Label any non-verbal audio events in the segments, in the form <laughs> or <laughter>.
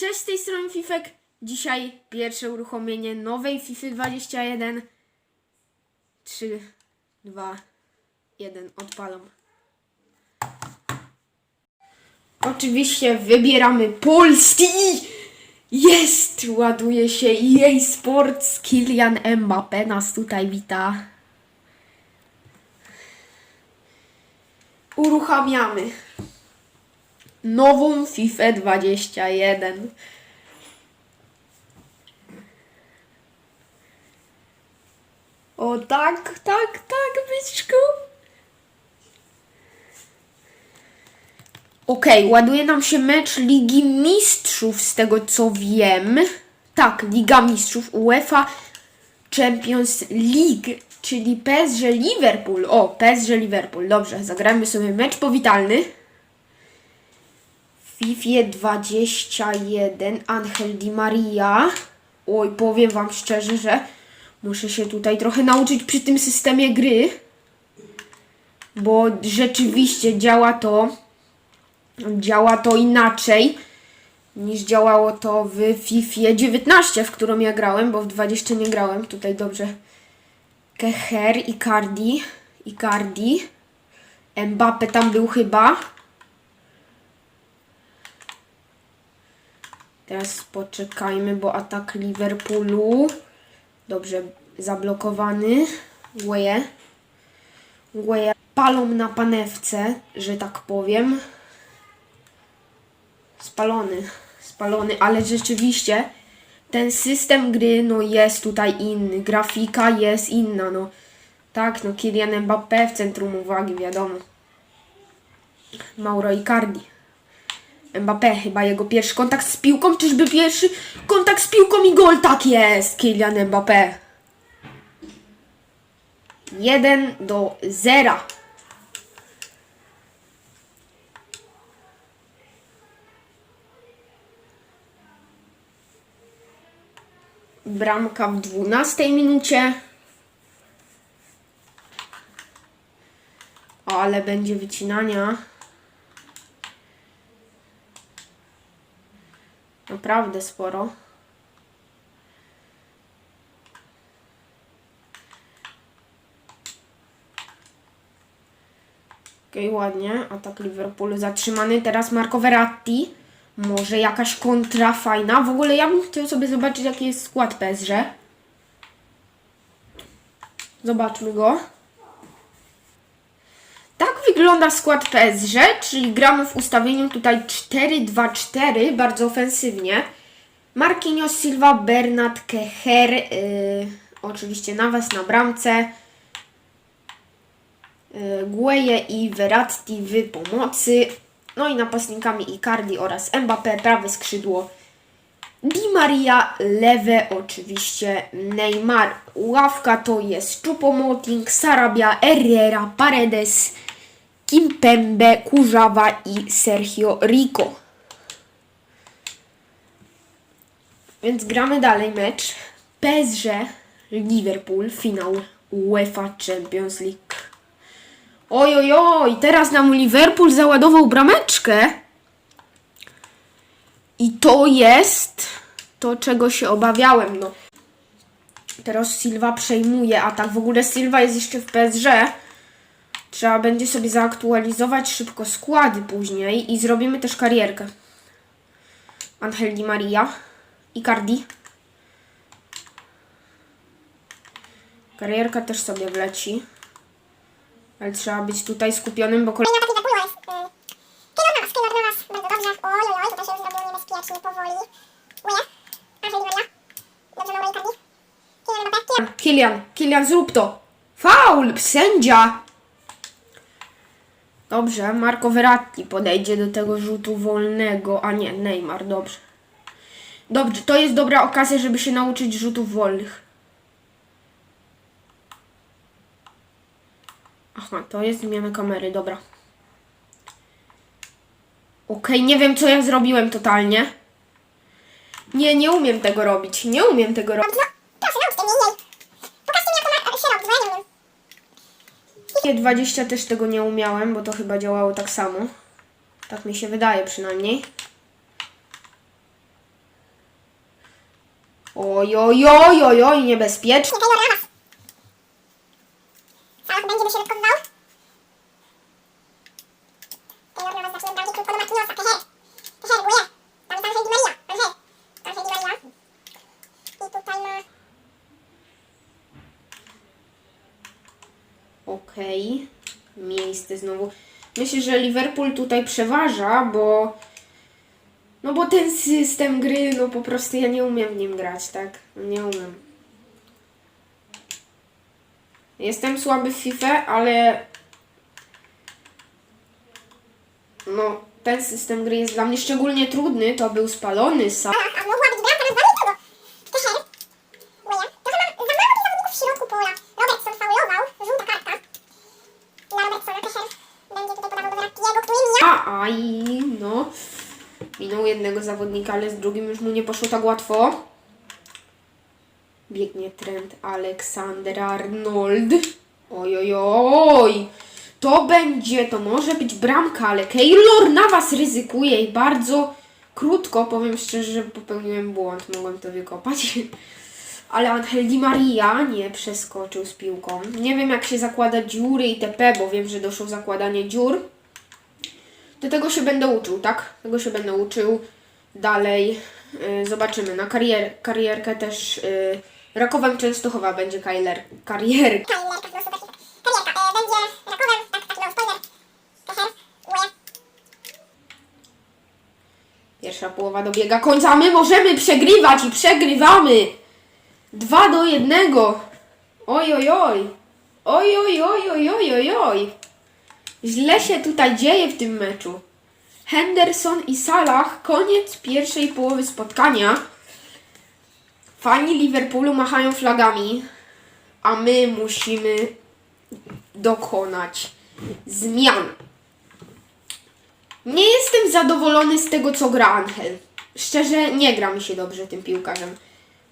Cześć, z tej strony Fifek. Dzisiaj pierwsze uruchomienie nowej FIFA 21. 3, 2, 1, odpalam. Oczywiście wybieramy Polski. Jest! Ładuje się EA Sports. Kylian Mbappé nas tutaj wita. Uruchamiamy nową FIFA 21. O tak, tak, tak, byczku. Okej, ładuje nam się mecz Ligi Mistrzów, z tego co wiem. Tak, Liga Mistrzów UEFA Champions League, czyli PSG Liverpool. O, PSG Liverpool. Dobrze, zagramy sobie mecz powitalny. FIFA 21 Angel Di Maria. Oj, powiem Wam szczerze, że muszę się tutaj trochę nauczyć przy tym systemie gry. Bo rzeczywiście działa to działa to inaczej niż działało to w FIFA 19, w którą ja grałem, bo w 20 nie grałem. Tutaj dobrze. Keher, Icardi, Icardi. Mbappe tam był chyba. Teraz poczekajmy, bo atak Liverpoolu. Dobrze, zablokowany. Gueye. Gueye palą na panewce, że tak powiem. Spalony, spalony, ale rzeczywiście ten system gry no jest tutaj inny. Grafika jest inna, no. Tak, no Kylian Mbappé w centrum uwagi, wiadomo. Mauro Icardi. Mbappé, chyba jego pierwszy kontakt z piłką, czyżby pierwszy kontakt z piłką i gol, tak jest, Kylian Mbappé. 1 do 0. Bramka w 12 minucie. Ale będzie wycinania. Naprawdę sporo. Okej, ładnie. Atak Liverpoolu zatrzymany. Teraz Marco Verratti. Może jakaś kontra fajna. W ogóle ja bym chciał sobie zobaczyć, jaki jest skład PSG. Zobaczmy go. Tak wygląda skład PSG, czyli gramy w ustawieniu tutaj 4-2-4, bardzo ofensywnie. Marquinhos, Silva, Bernat, Keher, yy, oczywiście Navas na bramce. Yy, Gueye i Verratti w pomocy. No i napastnikami Icardi oraz Mbappé, prawe skrzydło. Di Maria, lewe oczywiście Neymar. Ławka to jest Choupo-Moting, Sarabia, Herrera, Paredes, Kimpembe, Kurzawa i Sergio Rico. Więc gramy dalej mecz. PSG, Liverpool, finał UEFA Champions League. Oj, oj, oj, teraz nam Liverpool załadował brameczkę. I to jest to, czego się obawiałem. No. Teraz Silva przejmuje atak. W ogóle Silva jest jeszcze w PSG. Trzeba będzie sobie zaaktualizować szybko składy później i zrobimy też karierkę. Angel Di Maria. Icardi. Karierka też sobie wleci. Ale trzeba być tutaj skupionym, bo kolej... Kolejny atak Liverpoolu jest... Keylor Navas, Keylor Navas. Bardzo dobrze. Oj, oj, oj, tutaj się już zrobiło niebezpiecznie, powoli. Uje. Angel Di Maria. Dobrze, Mauro Icardi. Kylian Mbappé. Kylian. Kilian, Kilian, zrób to! Faul! Sędzia! Dobrze, Marco Verratti podejdzie do tego rzutu wolnego, a nie, Neymar, dobrze. Dobrze, to jest dobra okazja, żeby się nauczyć rzutów wolnych. Aha, to jest zmiana kamery, dobra. Okej, nie wiem co ja zrobiłem totalnie. Nie, nie umiem tego robić, nie umiem tego robić. 20 też tego nie umiałem, bo to chyba działało tak samo. Tak mi się wydaje przynajmniej. Ojojojojoj, niebezpiecznie. Okej. Miejsce znowu. Myślę, że Liverpool tutaj przeważa, bo. No bo ten system gry, no po prostu ja nie umiem w nim grać, tak? Nie umiem. Jestem słaby w FIFA, ale. No, ten system gry jest dla mnie szczególnie trudny. To był spalony sam. Salah, a mogła być bramka na zbawił kogo? Teher. Gueye. Trochę ma za mało tych zawodników w środku pola. Robertson faulował. Żółta kartka. Dla Robertsona Teher. Będzie tutaj podawał do Verrattiego, który mija. A, aj, no. Minął jednego zawodnika, ale z drugim już mu nie poszło tak łatwo. Biegnie Trent Alexander Arnold. Oj, oj, oj. To będzie, to może być bramka, ale Keylor na was ryzykuje i bardzo krótko, powiem szczerze, że popełniłem błąd, mogłem to wykopać. <laughs> Ale Angel Di Maria nie przeskoczył z piłką. Nie wiem jak się zakłada dziury i TP, bo wiem, że doszło zakładanie dziur. Do tego się będę uczył, tak? Tego się będę uczył dalej. Yy, zobaczymy. Na karier, karierkę też yy, Rakowem Częstochowa będzie karier, karier. Karierka. E, będzie Rakowem, tak, spoiler. Gueye. Pierwsza połowa dobiega końca. My możemy przegrywać i przegrywamy. Dwa do jednego. Oj, oj, oj. Oj, oj, oj, oj, oj, oj, oj. Źle się tutaj dzieje w tym meczu. Henderson i Salah. Koniec pierwszej połowy spotkania. Fani Liverpoolu machają flagami, a my musimy dokonać zmian. Nie jestem zadowolony z tego, co gra Angel. Szczerze, nie gra mi się dobrze tym piłkarzem.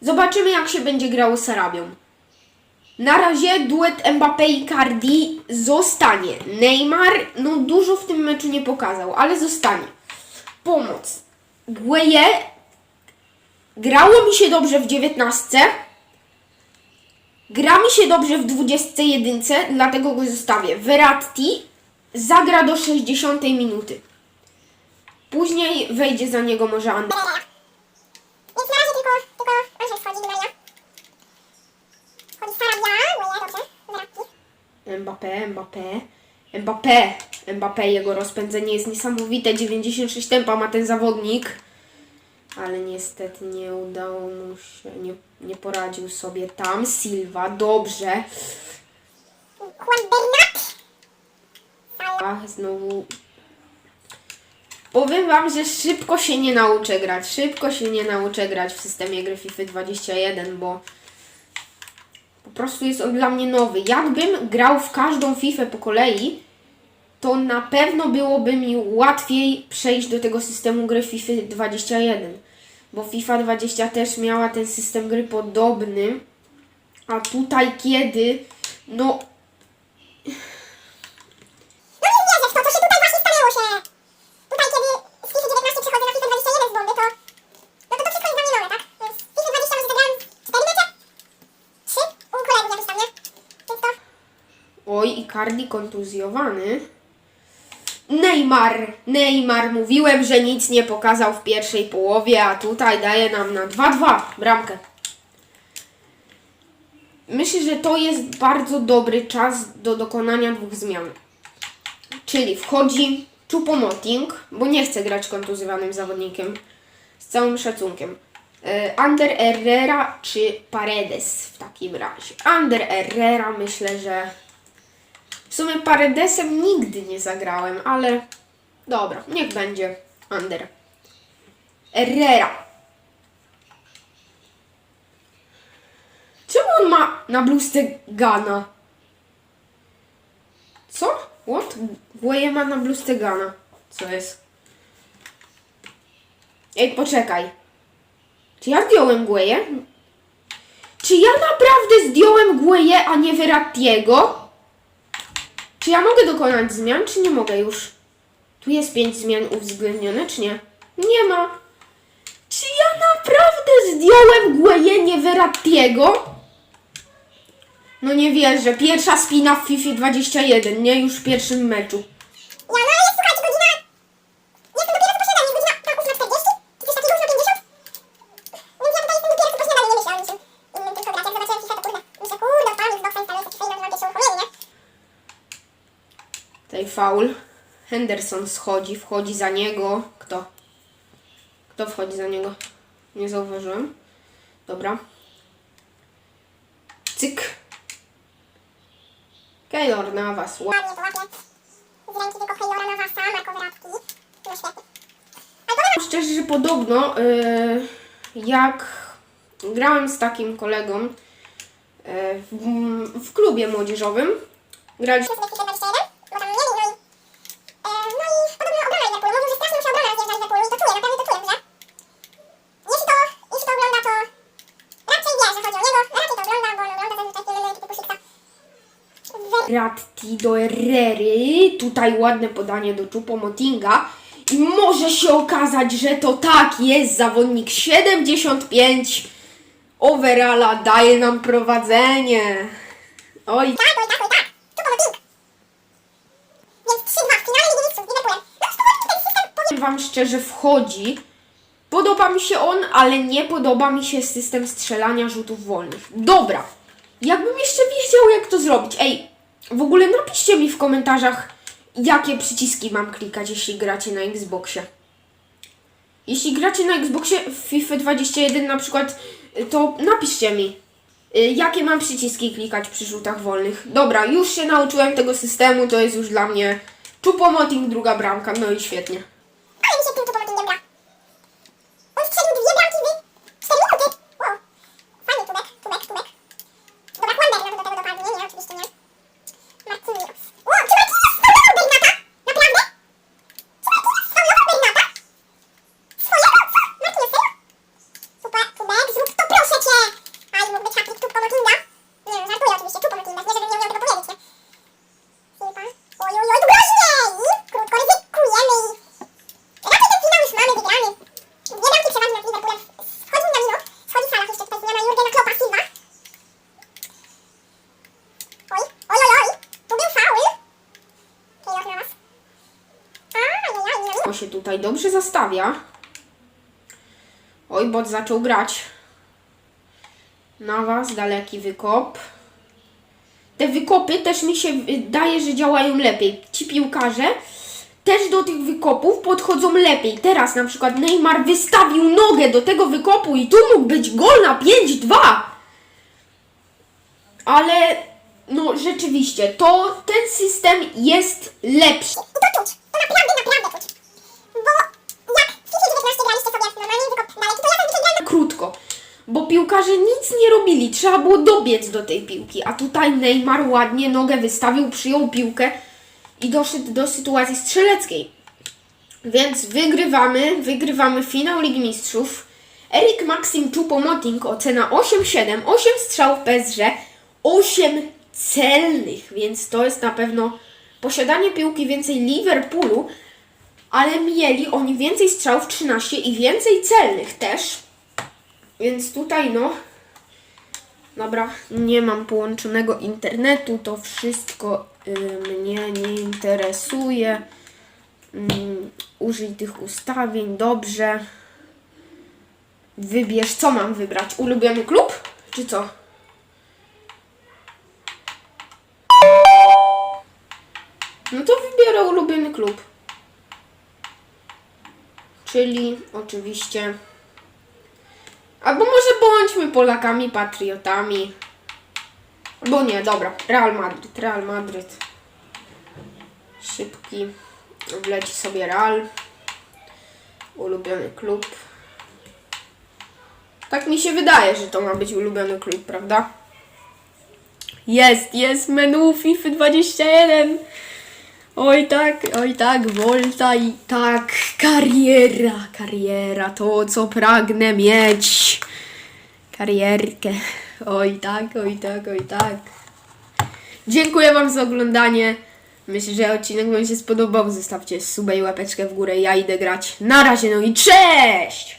Zobaczymy, jak się będzie grało z Arabią. Na razie duet Mbappé i Cardi zostanie. Neymar, no dużo w tym meczu nie pokazał, ale zostanie. Pomoc. Gueye grało mi się dobrze w 19. Gra mi się dobrze w 21, dlatego go zostawię. Verratti zagra do 60 minuty. Później wejdzie za niego może Andrzej. Pereira. Więc na razie tylko, tylko Angel wchodzi, Di Maria. Wchodzi Sarabia, Gueye, dobrze. Verratti. Mbappé, Mbappé, Mbappé, Mbappé, jego rozpędzenie jest niesamowite, 96 tempa ma ten zawodnik, ale niestety nie udało mu się, nie, nie poradził sobie tam, Silva, dobrze. Ach, znowu. Powiem wam, że szybko się nie nauczę grać. Szybko się nie nauczę grać w systemie gry FIFA 21, bo prostu jest on dla mnie nowy. Jakbym grał w każdą FIFA po kolei, to na pewno byłoby mi łatwiej przejść do tego systemu gry FIFA 21. Bo FIFA 20 też miała ten system gry podobny. A tutaj kiedy, no nie wierzę w to, co się tutaj właśnie stanęło się. Tutaj kiedy z FIFA 19 przechodzę na FIFA 21 z bomby, to... No to to wszystko jest dla mnie nowe, tak? Więc w FIFA 20 może zagrałem 4 mecze? 3? U kolegów jakiś tam, nie? Więc to... Oj, Icardi kontuzjowany. Neymar, Neymar, mówiłem, że nic nie pokazał w pierwszej połowie, a tutaj daje nam na 2-2 bramkę. Myślę, że to jest bardzo dobry czas do dokonania dwóch zmian. Czyli wchodzi Choupo-Moting, bo nie chcę grać kontuzjowanym zawodnikiem, z całym szacunkiem. E, Ander Herrera czy Paredes w takim razie. Ander Herrera myślę, że sumie Paredesem nigdy nie zagrałem, ale dobra, niech będzie Ander. Herrera. Czemu on ma na bluzce Gana? Co? What? Gueye ma na bluzce Gana. Co jest? Ej, poczekaj. Czy ja zdjąłem Gueye? Czy ja naprawdę zdjąłem Gueye, a nie Verrattiego? Czy ja mogę dokonać zmian, czy nie mogę już? Tu jest pięć zmian uwzględnione, czy nie? Nie ma. Czy ja naprawdę zdjąłem Guejenie Verrattiego. No nie wierzę, pierwsza spina w FIFA 21, nie? Już w pierwszym meczu. Ja, no ale jest, słuchajcie, godzina... Jestem dopiero co po śniadaniu, jest godzina tam 8.40, czy coś takiego, 8.50. Więc ja tutaj jestem dopiero co po śniadaniu, nie myślę o niczym innym, tylko grać. Jak zobaczyłem FIFA, to kurde, myślę, kurde, odpalam Xboxa, instaluję sobie FIFA i mam pierwsze uruchomienie, nie? Tutaj faul. Henderson schodzi, wchodzi za niego. Kto? Kto wchodzi za niego? Nie zauważyłem. Dobra. Cyk. Keylor na was. Ła- Ładnie. Z ręki tylko Marko świetnie. Szczerze, że podobno yy, jak grałem z takim kolegą yy, w, w klubie młodzieżowym, graliśmy Jest FIFA 21, bo tam mieli, no i... E, no i podobno obrona Liverpoolu. Mówił, że strasznie mu się obrona rozjeżdża Liverpoolu i to czuję, naprawdę to czuję, że... Jeśli to, jeśli to ogląda, to... Raczej wie, że chodzi o niego. Raczej to ogląda, bo on ogląda zazwyczaj tyle ekipy Pusiksa. Ratti do Herrery. Tutaj ładne podanie do Chupomotinga. I może się okazać, że to tak jest zawodnik 75 overalla daje nam prowadzenie. Oj, oj, oj. Tu pomocnik. Więc 3-2 w finale Ligi Mistrzów z Liverpoolem. Spokojnie, ten system powinien... powiem wam szczerze, wchodzi. Podoba mi się on, ale nie podoba mi się system strzelania rzutów wolnych. Dobra, jakbym jeszcze wiedział, jak to zrobić. Ej, w ogóle napiszcie mi w komentarzach, jakie przyciski mam klikać, jeśli gracie na Xboxie. Jeśli gracie na Xboxie w FIFA 21 na przykład, y, to napiszcie mi, y, jakie mam przyciski klikać przy rzutach wolnych. Dobra, już się nauczyłem tego systemu, to jest już dla mnie Chupomoting, druga bramka, no i świetnie. Ale mi się tym tu pomocnikiem gra. On strzelił dwie bramki w 4 minuty. Wow. Fajny tubek, tubek, tubek. Dobra, Wanderna do tego dopadnie. Nie, nie, oczywiście nie. Marquinhos. O, czy Marquinhos sfaulował Bernata? Naprawdę? Czy Marquinhos sfaulował Bernata? Swojego? Co? Marquinhos, serio? Super, tubek, zrób to, proszę cię! Aj, mógł być hat-trick tu pomocinga. Nie wiem, żartuję oczywiście, tu pomocinga. Nie, żebym nie umiał tego powiedzieć, nie? Silva. Oj, oj, oj, groźnie! I krótko ryzykujemy i... Raczej ten finał już mamy wygrany. Dwie bramki przewagi nad Liverpoolem. Schodzi Minamino, schodzi Salah jeszcze tutaj zmiana Jurgena Kloppa, Silva. Oj, oj, oj, oj. Tu był faul. Keylor na was. On się tutaj dobrze zastawia. Oj, bot zaczął grać. Na was daleki wykop. Te wykopy też mi się wydaje, że działają lepiej. Ci piłkarze też do tych wykopów podchodzą lepiej. Teraz na przykład Neymar wystawił nogę do tego wykopu i tu mógł być gol na 5-2. Ale no rzeczywiście, to ten system jest lepszy. I to czuć. To naprawdę, naprawdę czuć. Bo jak w FIFA 19 graliście sobie normalnie wykop daleki, to ja zazwyczaj grałem krótko, bo piłkarze nic nie robili, trzeba było dobiec do tej piłki, a tutaj Neymar ładnie nogę wystawił, przyjął piłkę i doszedł do sytuacji strzeleckiej. Więc wygrywamy, wygrywamy finał Ligi Mistrzów. Erik Maxim Choupo-Moting ocena 8-7, 8 strzałów PSG, 8 celnych, więc to jest na pewno posiadanie piłki więcej Liverpoolu, ale mieli oni więcej strzałów 13 i więcej celnych też. Więc tutaj no. Dobra, nie mam połączonego internetu, to wszystko y, mnie nie interesuje. Mm, użyj tych ustawień, dobrze. Wybierz, co mam wybrać? Ulubiony klub? Czy co? No to wybiorę ulubiony klub. Czyli oczywiście. Albo może bądźmy Polakami, patriotami. Albo nie, dobra. Real Madryt, Real Madryt. Szybki. Wleci sobie Real. Ulubiony klub. Tak mi się wydaje, że to ma być ulubiony klub, prawda? Jest, jest menu FIFA 21. Oj tak, oj tak, Volta i tak, kariera, kariera, to co pragnę mieć. Karierkę. Oj tak, oj tak, oj tak. Dziękuję Wam za oglądanie. Myślę, że odcinek Wam się spodobał. Zostawcie suba i łapeczkę w górę. Ja idę grać. Na razie, no i cześć!